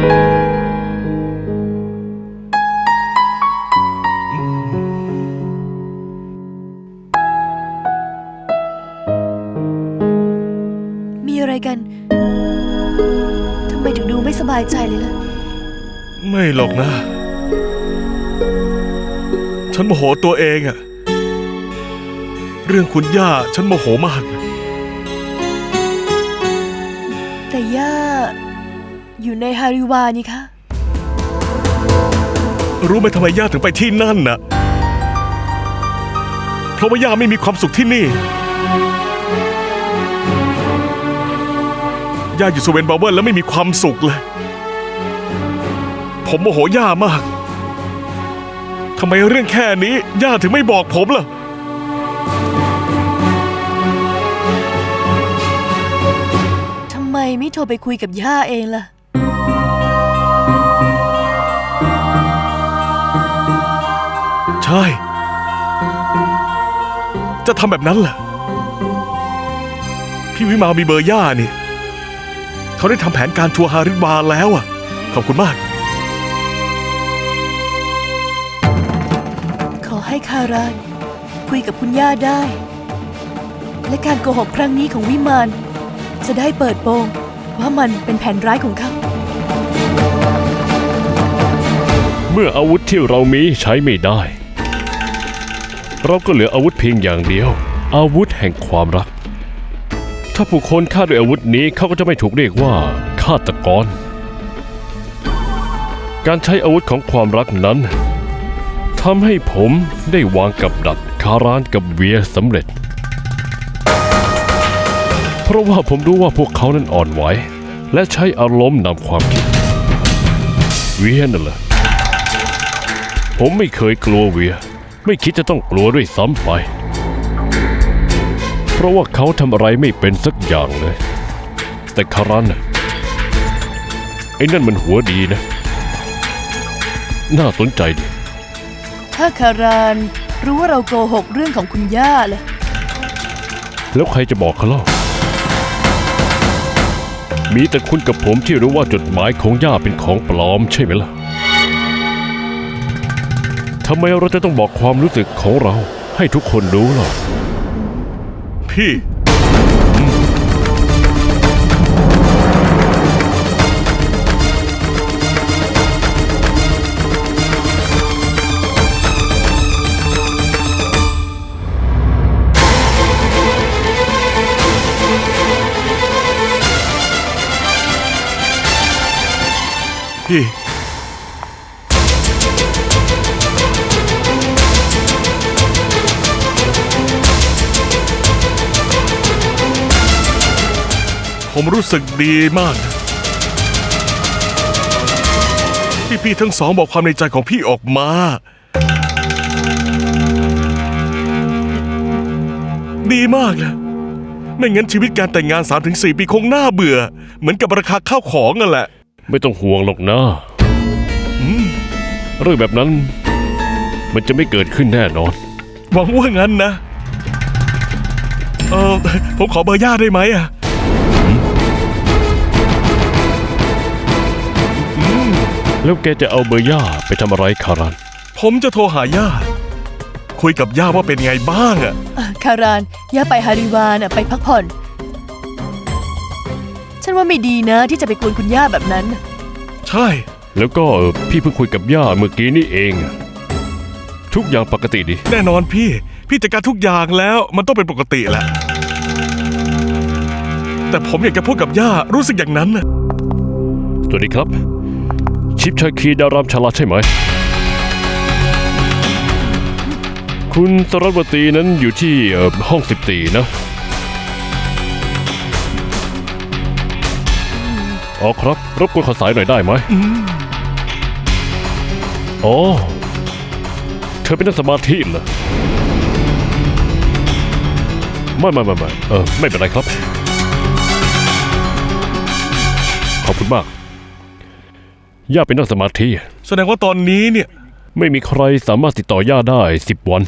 มีอะไรกัน ทำไมถึงดูไม่สบายใจเลยล่ะ ไม่หรอกนะ ฉันโมโหตัวเองอะเรื่องคุณย่าฉันโมโหมาก แต่ย่า อยู่ในฮาริวานี่คะรู้ไหมทำไมย่าถึงไปที่นั่นน่ะ เพราะว่าย่าไม่มีความสุขที่นี่ ย่าอยู่สเวนบาเบิลแล้วไม่มีความสุขเลย ผมโมโหย่ามาก ทำไมเรื่องแค่นี้ ย่าถึงไม่บอกผมล่ะ ทำไมไม่โทรไปคุยกับย่าเองล่ะ ช่จะทำแบบนั้นเหรอพี่วิมามีเบอร์ย่านี่ เขาได้ทำแผนการทัวร์ฮาริบาแล้วอะ ขอบคุณมาก ขอให้คารานคุยกับคุณย่าได้ และการโกหกครั้งนี้ของวิมาน จะได้เปิดโปงว่ามันเป็นแผนร้ายของเขา เมื่ออาวุธที่เรามีใช้ไม่ได้ เราก็เหลืออาวุธเพียงอย่างเดียว อาวุธแห่งความรัก ถ้าผู้คนฆ่าด้วยอาวุธนี้เขาก็จะไม่ถูกเรียกว่าฆาตกร การใช้อาวุธของความรักนั้นทำให้ผมได้วางกับดักคารานกับเวียสำเร็จ เพราะว่าผมรู้ว่าพวกเขานั้นอ่อนไหวและใช้อารมณ์นำความคิด เวียนั่นแหละผมไม่เคยกลัวเวีย ไม่คิดจะต้องกลัวด้วยซ้ำไป เพราะว่าเขาทำอะไรไม่เป็นสักอย่างเลย แต่คารันน่ะไอ้นั่นมันหัวดีนะ น่าสนใจดี ถ้าคารานรู้ว่าเราโกหกเรื่องของคุณย่าล่ะแล้วใครจะบอกเขาเล่ามีแต่คุณกับผมที่รู้ว่าจดหมายของย่าเป็นของปลอมใช่ไหมล่ะ ทำไมเราจะต้องบอกความรู้สึกของเรา ให้ทุกคนรู้ล่ะพี่ พี่ ผมรู้สึกดีมากนะที่พี่ทั้งสองบอกความในใจของพี่ออกมา ดีมากเลยไม่งั้นชีวิตการแต่งงาน 3-4 ปีคงน่าเบื่อ เหมือนกับราคาข้าวของนั่นแหละ ไม่ต้องห่วงหรอกนะเรื่องแบบนั้น มันจะไม่เกิดขึ้นแน่นอน หวังว่างั้นนะ เออผมขอเบอร์ย่าได้ไหมอะ แล้วแกจะเอาเบอร์ย่าไปทำอะไรคารัน ผมจะโทรหาย่า คุยกับย่าว่าเป็นไงบ้างอะอะคารานย่าไปฮาริวาน่ะไปพักผ่อน ฉันว่าไม่ดีนะที่จะไปกวนคุณย่าแบบนั้น ใช่ แล้วก็เอ่อพี่เพิ่งคุยกับย่าเมื่อกี้นี่เองทุกอย่างปกติดี แน่นอนพี่ พี่จัดการทุกอย่างแล้วมันต้องเป็นปกติแหละ แต่ผมอยากจะพูดกับย่ารู้สึกอย่างนั้นน่ะสวัสดีครับ ชิปชาคีดารามชาลาใช่ไหม คุณสรัตวตีนั้นอยู่ที่เอ่อห้องสิบตีนะอ๋อครับ รบกวนขอสายหน่อยได้ไหมอ๋อ เธอเป็นนักสมาธิเหรอ ไม่ไม่ไม่ไม่เออไม่เป็นไรครับ อบคุณมาก ย่าเป็นนั่งสมาธิ แสดงว่าตอนนี้เนี่ย ไม่มีใครสามารถติดต่อย่าได้สิบวัน